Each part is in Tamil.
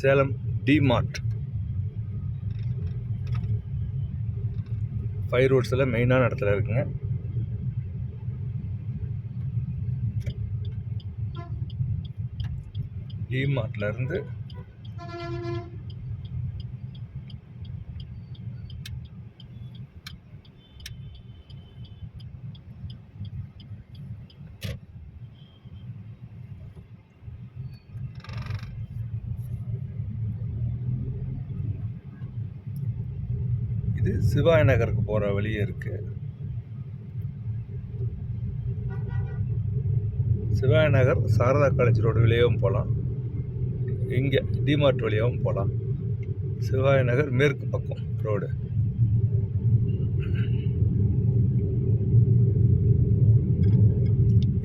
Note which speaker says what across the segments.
Speaker 1: சேலம் டிமார்ட் ஃபைவ் ரோட்ஸில் மெயினான இடத்துல இருக்குங்க. டிமார்ட்ல சிவாய் நகருக்கு போகிற வழியே இருக்கு. சிவாய் நகர் சாரதா காலேஜ் ரோடு வழியாகவும் போகலாம் இங்கே டிமார்ட் வழியாகவும் போகலாம் சிவாய நகர் மேற்கு பக்கம் ரோடு.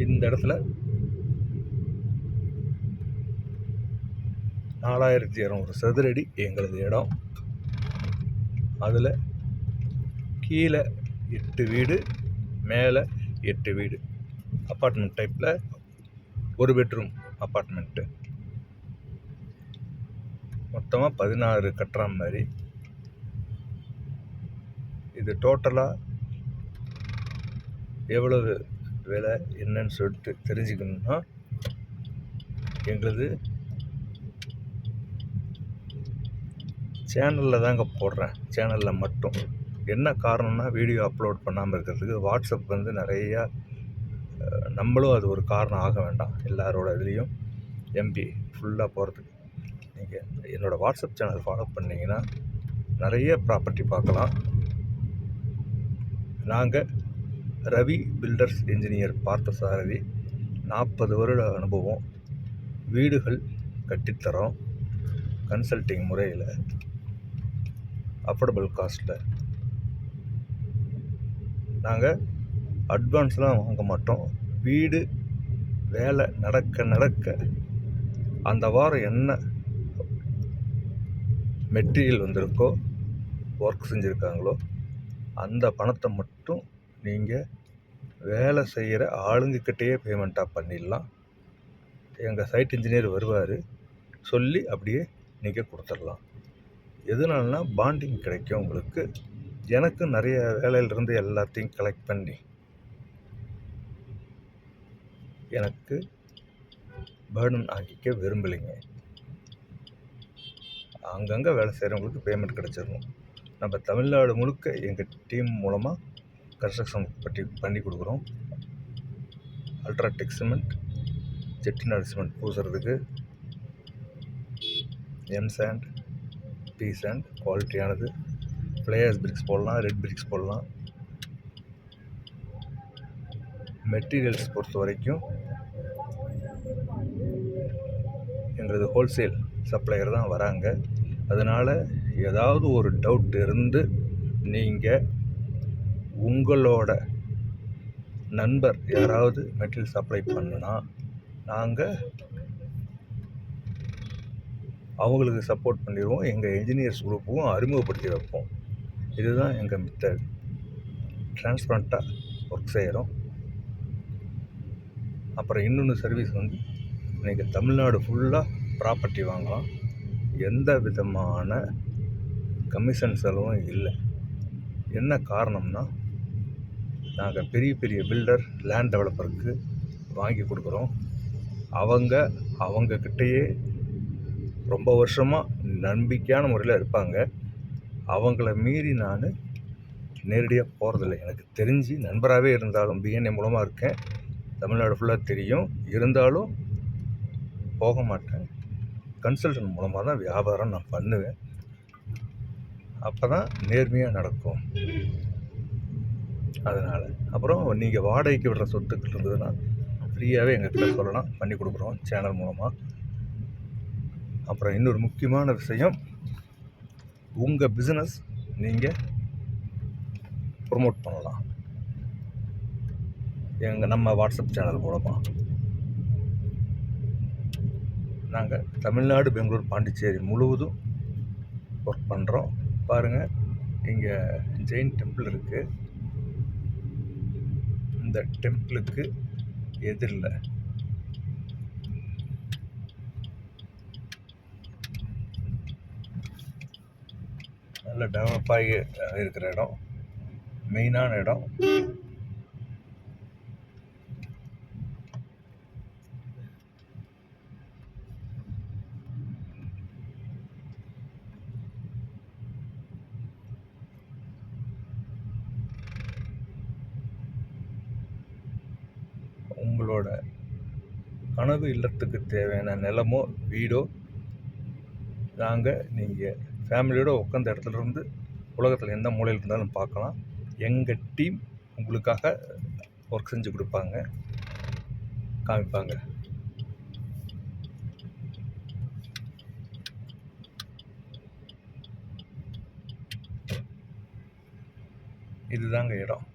Speaker 1: இந்த இடத்துல நாலாயிரத்தி இரநூறு சதுரடி எங்களது இடம். அதில் கீழே எட்டு வீடு மேலே எட்டு வீடு. அப்பார்ட்மெண்ட் டைப்பில் ஒரு பெட்ரூம் அப்பார்ட்மெண்ட்டு மொத்தமாக பதினாறு கட்டுற மாதிரி. இது டோட்டலாக எவ்வளவு விலை என்னன்னு சொல்லிட்டு தெரிஞ்சுக்கணும்னா எங்களது சேனலில் தாங்க போடுறேன். சேனலில் மட்டும். என்ன காரணம்னா வீடியோ அப்லோட் பண்ணாமல் இருக்கிறதுக்கு வாட்ஸ்அப் வந்து நிறையா நம்மளும் அது ஒரு காரணம் ஆக வேண்டாம். எல்லாரோட இதுலேயும் எம்பி ஃபுல்லாக போகிறதுக்கு நீங்கள் என்னோடய வாட்ஸ்அப் சேனல் ஃபாலோ பண்ணிங்கன்னா நிறைய ப்ராப்பர்ட்டி பார்க்கலாம். நாங்கள் ரவி பில்டர்ஸ் இன்ஜினியர் பார்த்தசாரதி நாற்பது வருட அனுபவம். வீடுகள் கட்டித்தரோம். கன்சல்டிங் முறையில் அஃபோர்டபுள் காஸ்ட்டில் நாங்கள் அட்வான்ஸ்லாம் வாங்க மாட்டோம். வீடு வேலை நடக்க நடக்க அந்த வாரம் என்ன மெட்டீரியல் வந்திருக்கோ ஒர்க் செஞ்சுருக்காங்களோ அந்த பணத்தை மட்டும் நீங்கள் வேலை செய்கிற ஆளுங்கக்கிட்டேயே பேமெண்ட்டாக பண்ணிடலாம். எங்கள் சைட் இன்ஜினியர் வருவார் சொல்லி அப்படியே நீங்கள் கொடுத்துடலாம். எதனாலனா பாண்டிங் கிடைக்கும் உங்களுக்கு. எனக்கு நிறைய வேலையிலிருந்து எல்லாத்தையும் கலெக்ட் பண்ணி எனக்கு பேர்டன் ஆக்கிக்க விரும்பலைங்க. அங்கங்கே வேலை செய்கிறவங்களுக்கு பேமெண்ட் கிடச்சிடணும் நம்ம தமிழ்நாடு முழுக்க எங்கள் டீம் மூலமாக கன்ஸ்ட்ரக்ஷன் பற்றி பண்ணி கொடுக்குறோம். அல்ட்ராடெக் சிமெண்ட் செட்டிநாடு சிமெண்ட் பூசுறதுக்கு எம் சாண்ட் பி சாண்ட் குவாலிட்டியானது ஃப்ளேயர்ஸ் பிரிக்ஸ் போடலாம் ரெட் பிரிக்ஸ் போடலாம். மெட்டீரியல்ஸ் பொறுத்த வரைக்கும் எங்களது ஹோல்சேல் சப்ளையர் தான் வராங்க. அதனால் ஏதாவது ஒரு டவுட் இருந்து நீங்கள் உங்களோட நண்பர் யாராவது மெட்டீரியல் சப்ளை பண்ணுனா நாங்கள் அவங்களுக்கு சப்போர்ட் பண்ணிடுவோம். எங்கள் இன்ஜினியர்ஸ் குரூப்பும் அறிமுகப்படுத்தி வைப்போம். இதுதான் எங்கள் மெத்தட் டிரான்ஸ்பரண்ட்டாக ஒர்க் செய்கிறோம் அப்புறம் இன்னொன்று சர்வீஸ் வந்து நீங்கள் தமிழ்நாடு ஃபுல்லாக ப்ராப்பர்ட்டி வாங்கலாம். எந்த விதமான கமிஷன் செலவும் இல்லை. என்ன காரணம்னா நாங்கள் பெரிய பெரிய பில்டர் லேண்ட் டெவலப்பருக்கு வாங்கி கொடுக்குறோம். அவங்க அவங்கக்கிட்டேயே ரொம்ப வருஷமாக நம்பிக்கையான முறையில் இருப்பாங்க. அவங்கள மீறி நான் நேரடியாக போகிறதில்ல எனக்கு தெரிஞ்சு நண்பராகவே இருந்தாலும் பிஎன்ஏ மூலமாக இருக்கேன். தமிழ்நாடு ஃபுல்லாக தெரியும். இருந்தாலும் போக மாட்டேன். கன்சல்டன்ட் மூலமாக தான் வியாபாரம் நான் பண்ணுவேன். அப்போ தான் நேர்மையாக நடக்கும். அதனால் அப்புறம் நீங்கள் வாடகைக்கு விடுற சொத்துக்கள் இருந்ததுன்னா ஃப்ரீயாகவே எங்ககிட்ட சொல்லலாம். பண்ணி கொடுக்குறோம் சேனல் மூலமாக அப்புறம் இன்னொரு முக்கியமான விஷயம் உங்கள் பிஸ்னஸ் நீங்கள் ப்ரொமோட் பண்ணலாம். எங்கள் நம்ம வாட்ஸ்அப் சேனல் மூலமாக நாங்கள் தமிழ்நாடு பெங்களூர் பாண்டிச்சேரி முழுவதும் ஒர்க் பண்ணுறோம் பாருங்கள் இங்கே ஜெயின் டெம்பிள் இருக்குது இந்த டெம்பிளுக்கு எதிரில் நல்ல டெவலப் ஆகி இருக்கிற இடம். மெயினான இடம். உங்களோட கனவு இல்லத்துக்கு தேவையான நிலமோ வீடோ நாங்கள் நீங்கள் ஃபேமிலியோடு உட்காந்த இடத்துல இருந்து உலகத்தில் எந்த மூலையில் இருந்தாலும் பார்க்கலாம். எங்கள் டீம் உங்களுக்காக ஒர்க் செஞ்சு கொடுப்பாங்க. காமிப்பாங்க. இதுதாங்க இடம்.